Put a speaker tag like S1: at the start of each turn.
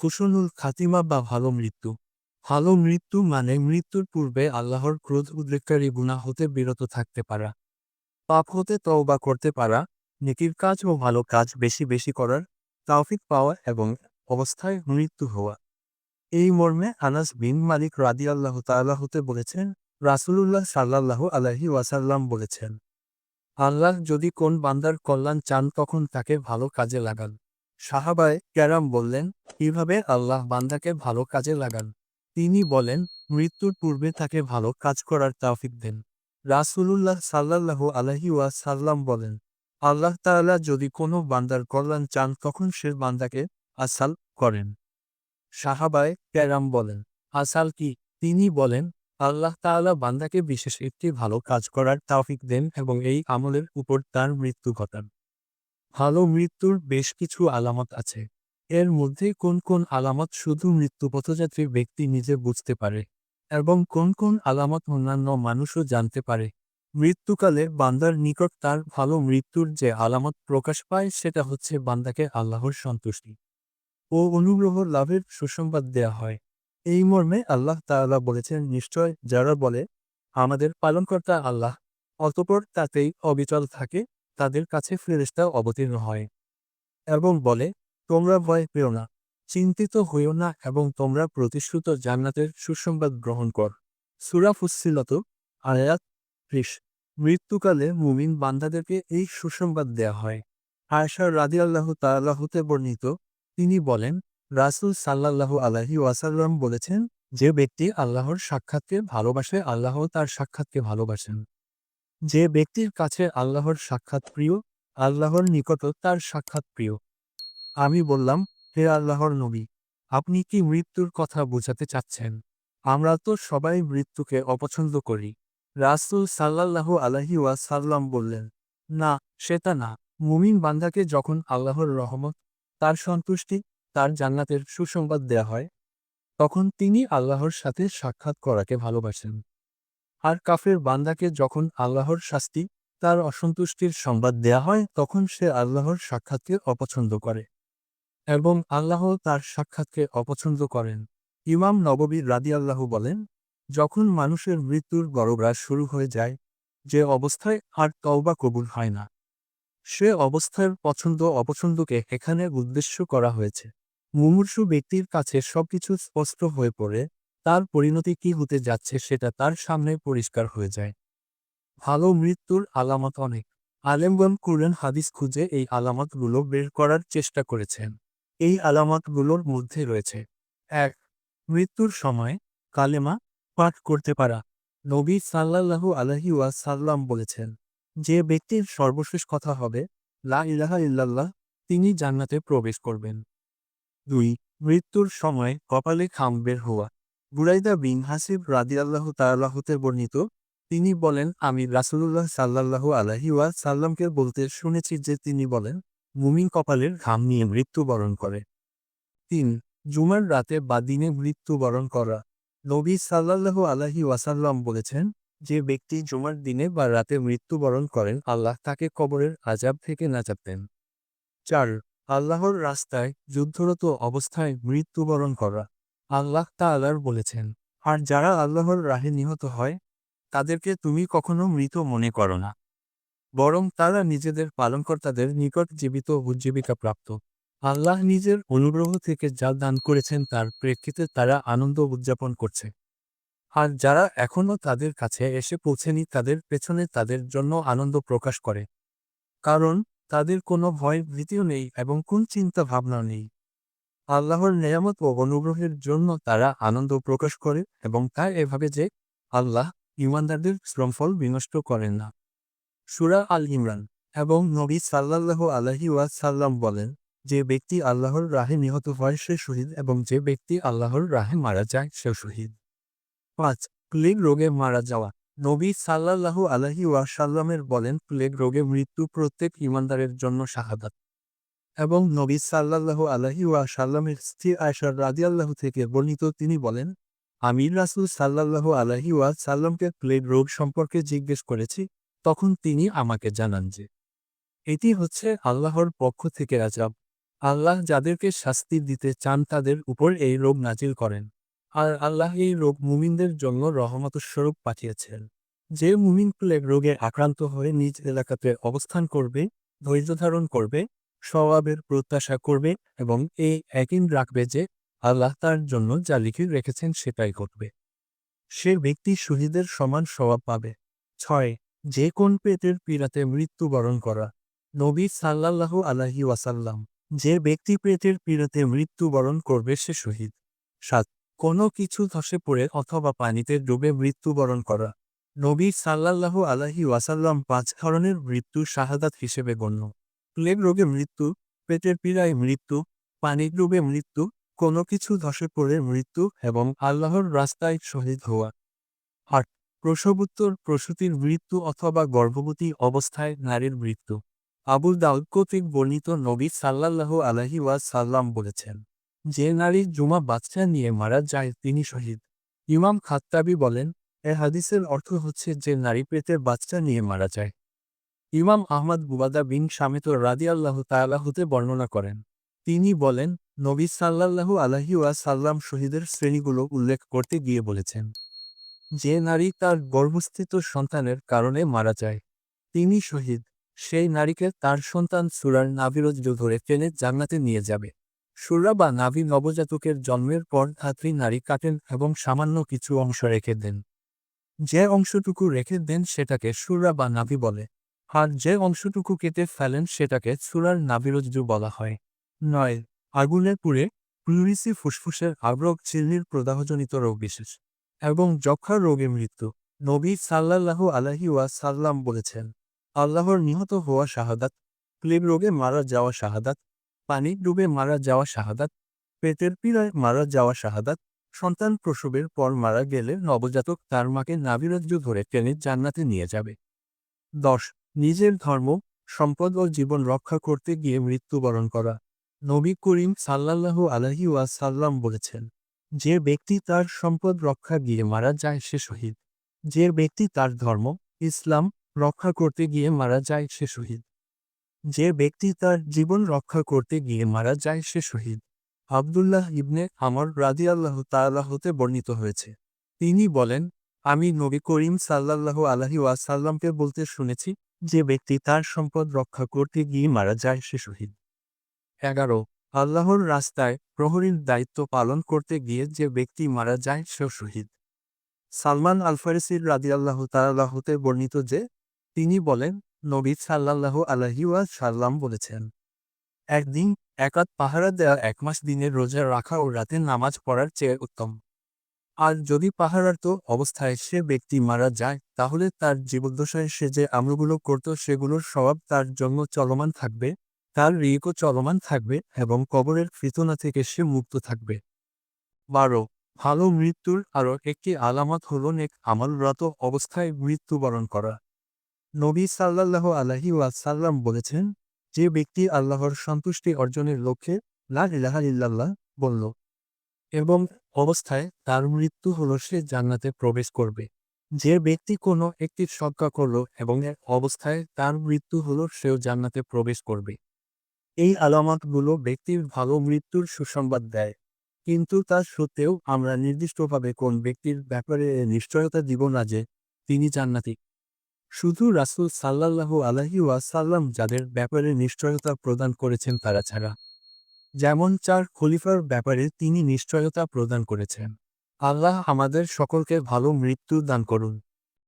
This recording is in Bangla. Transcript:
S1: খুশনুল খাতিমা বা ভালো মৃত্যু। ভালো মৃত্যু মানে মৃত্যুর পূর্বে আল্লাহর ক্রোধ উদ্রেককারী গুণা হতে বিরত থাকতে পারা। পাপ হতে তওবা করতে পারা, নেকির কাজ ও ভালো কাজ বেশি বেশি করার তাওফিক পাওয়া এবং অবস্থায় মৃত্যু হওয়া। এই মর্মে আনাস বিন মালিক রাদি আল্লাহ হতে বলেছেন, রাসুলুল্লাহ সাল্লাল্লাহু আলাহি ওয়াসাল্লাম বলেছেন, আল্লাহ যদি কোন বান্দার কল্যাণ চান তখন তাকে ভালো কাজে লাগান। সাহাবায় ক্যারাম বললেন, কীভাবে আল্লাহ বান্দাকে ভালো কাজে লাগান? তিনি বলেন, মৃত্যুর পূর্বে তাকে ভালো কাজ করার তাওফিক দেন। রাসুলুল্লাহ সাল্লাল্লাহু আলহি ওয়াসাল্লাম বলেন, আল্লাহ তাআলা যদি কোনো বান্দার কল্যাণ চান, তখন সে বান্দাকে আসাল করেন। সাহাবায় ক্যারাম বলেন, আসাল কি? তিনি বলেন, আল্লাহ তাআলা বান্দাকে বিশেষ একটি ভালো কাজ করার তাওফিক দেন এবং এই আমলের উপর তার মৃত্যু ঘটান। ভালো মৃত্যুর বেশ কিছু আলামত আছে। এর মধ্যে কোন কোন আলামত শুধু মৃত্যুপথযাত্রী ব্যক্তি নিজে বুঝতে পারে এবং কোন কোন আলামত অন্যান্য মানুষও জানতে পারে। মৃত্যুকালে বান্দার নিকট তার ভালো মৃত্যুর যে আলামত প্রকাশ পায় সেটা হচ্ছে বান্দাকে আল্লাহর সন্তুষ্টি ও অনুগ্রহ লাভের সুসংবাদ দেয়া হয়। এই মর্মে আল্লাহ তাআলা বলেছেন, নিশ্চয় যারা বলে, আমাদের পালনকর্তা আল্লাহ, অতপর তাতেই অবিচল থাকে তাদের কাছে ফেরেস্তা অবতীর্ণ হয় এবং বলে, তোমরা ভয় পেও না, চিন্তিত হইও না এবং তোমরা প্রতিশ্রুত জান্নাতের সুসংবাদ গ্রহণ কর। সুরা ফুসিলত আয়াত ত্রিশ, মৃত্যুকালে মুমিন বান্দাদেরকে এই সুসংবাদ দেয়া হয়। আয়সার রাদি আল্লাহ তাল্লাহতে বর্ণিত, তিনি বলেন, রাসুল সাল্লাল্লাহু আলাহি ওয়াসাল্লাম বলেছেন, যে ব্যক্তি আল্লাহর সাক্ষাৎকে ভালোবাসে আল্লাহ তার সাক্ষাৎকে ভালোবাসেন। যে ব্যক্তির কাছে আল্লাহর সাক্ষাৎ প্রিয়, আল্লাহর নিকট তার সাক্ষাৎ প্রিয়। আমি বললাম, হে আল্লাহর নবী, আপনি কি মৃত্যুর কথা বোঝাতে চাচ্ছেন? আমরা তো সবাই মৃত্যুকে অপছন্দ করি। রাসুল সাল্লাল্লাহু আলাহি ওয়াসাল্লাম বললেন, না সেটা না। মুমিন বান্দাকে যখন আল্লাহর রহমত, তার সন্তুষ্টি, তার জান্নাতের সুসংবাদ দেয়া হয়, তখন তিনি আল্লাহর সাথে সাক্ষাৎ করাকে ভালোবাসেন। আর কাফের বান্দাকে যখন আল্লাহর শাস্তি, তার অসন্তুষ্টির সংবাদ দেয়া হয়, তখন সে আল্লাহর সাক্ষাৎকে অপছন্দ করে এবং আল্লাহ তার সাক্ষাৎকে অপছন্দ করেন। ইমাম নববীর নববী রাদিয়াল্লাহু বলেন, যখন মানুষের মৃত্যুর গরবরাজ শুরু হয়ে যায়, যে অবস্থায় আর তওবা কবুল হয় না। সে অবস্থার পছন্দ অপছন্দকে এখানে উদ্দেশ্য করা হয়েছে। মুমূর্ষু ব্যক্তির কাছে সবকিছু স্পষ্ট হয়ে পড়ে তার পরিণতি কি হতে যাচ্ছে সেটা তার সামনে পরিষ্কার হয়ে যায়। ভালো মৃত্যুর আলামত অনেক। আলেমগন কুরআন হাদিস খুঁজে এই আলামতগুলো বের করার চেষ্টা করেছেন। এই আলামতগুলোর মধ্যে রয়েছে। এক, মৃত্যুর সময় কালেমা পাঠ করতে পারা। নবী সাল্লাল্লাহু আলহি ওয়াসাল্লাম বলেছেন, যে ব্যক্তির সর্বশেষ কথা হবে, লা ইলাহা ইল্লাল্লাহ, তিনি জান্নাতে প্রবেশ করবেন। দুই, মৃত্যুর সময় কপালে খাম বের হওয়া। বুরাইদা বিন হাসিব রাদিয়াল্লাহু তাআলাহতে বর্ণিত, তিনি বলেন, আমি রাসূলুল্লাহ সাল্লাল্লাহু আলাইহি সাল্লামকে বলতে শুনেছি যে তিনি বলেন, মুমিন কপালের ঘাম নিয়ে মৃত্যুবরণ করে। তিন, জুমার রাতে বা দিনে মৃত্যুবরণ করা। নবী সাল্লাল্লাহু আলাইহি ওয়াসাল্লাম বলেছেন, যে ব্যক্তি জুমার দিনে বা রাতে মৃত্যুবরণ করেন, আল্লাহ তাকে কবরের আজাব থেকে নাচাতেন চার, আল্লাহর রাস্তায় যুদ্ধরত অবস্থায় মৃত্যুবরণ করা। আল্লাহ তাআলার বলেছেন, আর যারা আল্লাহর রাহে নিহত হয়, তাদেরকে তুমি কখনো মৃত মনে করো না। বরং তারা নিজেদের পালনকর্তাদের নিকট জীবিত উজ্জীবিকা প্রাপ্ত। আল্লাহ নিজের অনুগ্রহ থেকে যা দান করেছেন তার প্রেক্ষিতে তারা আনন্দ উদযাপন করছে। আর যারা এখনও তাদের কাছে এসে পৌঁছেনি, তাদের পেছনে তাদের জন্য আনন্দ প্রকাশ করে। কারণ তাদের কোনো ভয় ভীতিও নেই এবং কোন চিন্তা ভাবনা নেই। আল্লাহর নিয়ামত ও অনুগ্রহের জন্য তারা আনন্দ প্রকাশ করে এবং তা এভাবে যে আল্লাহ ইমানদারদের শ্রমফল বিনষ্ট করেন না। সুরা আল ইমরান এবং নবী সাল্লাল্লাহু আলহি ওয়াসাল্লাম বলেন, যে ব্যক্তি আল্লাহর রাহে নিহত হয় সে শহীদ এবং যে ব্যক্তি আল্লাহর রাহে মারা যায় সে শহীদ। পাঁচ, প্লেগ রোগে মারা যাওয়া। নবী সাল্লাল্লাহু আলহি ওয়াসাল্লামের বলেন, প্লেগ রোগে মৃত্যু প্রত্যেক ইমানদারের জন্য শাহাদাত। এবং নবী সাল্লাল্লাহু আলহি ওয়াসাল্লামের স্ত্রী আয়সার রাদিয়াল্লাহু থেকে বর্ণিত তিনি বলেন আমির রাসুল সাল্লাল্লাহু আলহি ওয়াসাল্লামকে প্লেগ রোগ সম্পর্কে জিজ্ঞেস করেছি, তখন তিনি আমাকে জানান যে, এটি হচ্ছে আল্লাহর পক্ষ থেকে আজাব আল্লাহ যাদেরকে শাস্তি দিতে চান তাদের উপর এই রোগ নাজিল করেন। আর আল্লাহ এই রোগ মুমিনদের জন্য রহমতস্বরূপ পাঠিয়েছেন। যে মুমিন প্লেগ রোগে আক্রান্ত হয়ে নিজ এলাকাতে অবস্থান করবে, ধৈর্য ধারণ করবে স্বভাবের প্রত্যাশা করবে এবং এই একই রাখবে যে আল্লাহ তার জন্য যা লিখে রেখেছেন সেটাই করবে সে ব্যক্তি শহীদের সমান স্বভাব পাবে। ছয়, যে কোন পেটের পীড়াতে মৃত্যুবরণ করা। নবী সাল্লাল্লাহু আলাহি ওয়াসাল্লাম, যে ব্যক্তি পেটের পীড়াতে মৃত্যুবরণ করবে সে শহীদ। সাত, কোনো কিছু ধসে পড়ে অথবা পানিতে ডুবে মৃত্যুবরণ করা। নবী সাল্লাল্লাহু আলাহি ওয়াসাল্লাম পাঁচ ধরনের মৃত্যু শাহাদাত হিসেবে গণ্য। প্লেগ রোগে মৃত্যু, পেটের পীড়ায় মৃত্যু পানি ডুবে মৃত্যু, কোনো কিছু ধসে পড়ে মৃত্যু এবং আল্লাহর রাস্তায় শহীদ হওয়া। আট প্রসবোত্তর প্রসূতির মৃত্যু অথবা গর্ভবতী অবস্থায় নারীর মৃত্যু। আবুল দাউদ কর্তৃক বর্ণিত নবী সাল্লাল্লাহু আলাহি সাল্লাম বলেছেন, যে নারী জুমা বাচ্চা নিয়ে মারা যায়, তিনি শহীদ। ইমাম খাত্তাবি বলেন, এ হাদিসের অর্থ হচ্ছে যে নারী পেটের বাচ্চা নিয়ে মারা যায়। ইমাম আহমদ বুবাদা বিন সামেত রাদি আল্লাহ তালাহুতে বর্ণনা করেন। তিনি বলেন, নবী সাল্লাল্লাহু আলাহি সাল্লাম শহীদের শ্রেণীগুলো উল্লেখ করতে গিয়ে বলেছেন যে নারী তার গর্ভস্থিত সন্তানের কারণে মারা যায়। তিনি শহীদ, সেই নারীকে তার সন্তান সুরার নাভিরজ ধরে টেনে জান্নাতে নিয়ে যাবে। সুরা বা নাভি নবজাতকের জন্মের পর ধাত্রী নারী কাটেন এবং সামান্য কিছু অংশ রেখে দেন। যে অংশটুকু রেখে দেন সেটাকে সুরা বা নাভি বলে। আর যে অংশটুকু কেটে ফেলেন সেটাকে সুরার নাভিরজ্জু বলা হয়। নয় আগুনে পুড়ে প্লুরিসি ফুসফুসের আগ্রহ চিল্লির প্রদাহজনিত রোগ বিশেষ এবং যক্ষার রোগে মৃত্যু। নবী সাল্লাল্লাহু আলাহি ওয়া সাল্লাম বলেছেন, আল্লাহর নিহত হওয়া শাহাদাত প্লেগ রোগে মারা যাওয়া শাহাদাত, পানি ডুবে মারা যাওয়া শাহাদাত, পেটের পীড়ায় মারা যাওয়া শাহাদাত, সন্তান প্রসবের পর মারা গেলে নবজাতক তার মাকে নাবিরাজ্য ধরে টেনে জান্নাতে নিয়ে যাবে। দশ নিজের ধর্ম, সম্পদ ও জীবন রক্ষা করতে গিয়ে মৃত্যুবরণ করা। নবী করিম সাল্লাল্লাহু আলাহি ওয়াসাল্লাম বলেছেন, যে ব্যক্তি তার সম্পদ রক্ষা গিয়ে মারা যায় সে শহীদ। যে ব্যক্তি তার ধর্ম, ইসলাম রক্ষা করতে গিয়ে মারা যায় সে শহীদ। যে ব্যক্তি তার জীবন রক্ষা করতে গিয়ে মারা যায় সে শহীদ। আবদুল্লাহ ইবনে আমর রাদিয়াল্লাহ আল্লাহ হতে বর্ণিত হয়েছে। তিনি বলেন, আমি নবী করিম সাল্লাল্লাহু আলাহি ওয়াসাল্লামকে বলতে শুনেছি যে ব্যক্তি তার সম্পদ রক্ষা করতে গিয়ে মারা যায় সে শহীদ। এগারো, আল্লাহর রাস্তায় প্রহরীর দায়িত্ব পালন করতে গিয়ে যে ব্যক্তি মারা যায় সে শহীদ। সালমান আলফারিসির রাদিয়াল্লাহ আল্লাহ হতে বর্ণিত যে, তিনি বলেন, নবী সাল্লাল্লাহু আলাহি সাল্লাম বলেছেন, একদিন একাত পাহারা দেওয়া এক মাস দিনের রোজা রাখা ও রাতে নামাজ পড়ার চেয়ে উত্তম। আর যদি পাহারার্ত অবস্থায় সে ব্যক্তি মারা যায়, তাহলে তার জীবদ্দশায় সে যে আমলগুলো করত, সেগুলোর স্বভাব তার জন্য চলমান থাকবে, তার রিকও চলমান থাকবে এবং কবরের ফিতনা থেকে সে মুক্ত থাকবে। বারো, ভালো মৃত্যুর আরও একটি আলামত হল নেক আমলরত অবস্থায় মৃত্যুবরণ করা। নবী সাল্লাল্লাহু আলাহি ওয়াসাল্লাম বলেছেন, যে ব্যক্তি আল্লাহর সন্তুষ্টি অর্জনের লক্ষ্যে লা ইলাহা ইল্লাল্লাহ বলল এবং অবস্থায় তার মৃত্যু হল সে জান্নাতে প্রবেশ করবে। যে ব্যক্তি কোনো একটি সজ্ঞা করল এবং এক অবস্থায় তার মৃত্যু হল সেও জান্নাতে প্রবেশ করবে। এই আলামতগুলো ব্যক্তির ভালো মৃত্যুর সুসংবাদ দেয়। কিন্তু তা সত্ত্বেও আমরা নির্দিষ্টভাবে কোন ব্যক্তির ব্যাপারে নিশ্চয়তা দিব না যে তিনি জান্নাতি। শুধু রাসুল সাল্লাল্লাহু আলাহি ওয়াসাল্লাম যাদের ব্যাপারে নিশ্চয়তা প্রদান করেছেন তারা ছাড়া। যেমন চার খলিফার ব্যাপারে তিনি নিশ্চয়তা প্রদান করেছেন। আল্লাহ আমাদের সকলকে ভালো মৃত্যু দান করুন।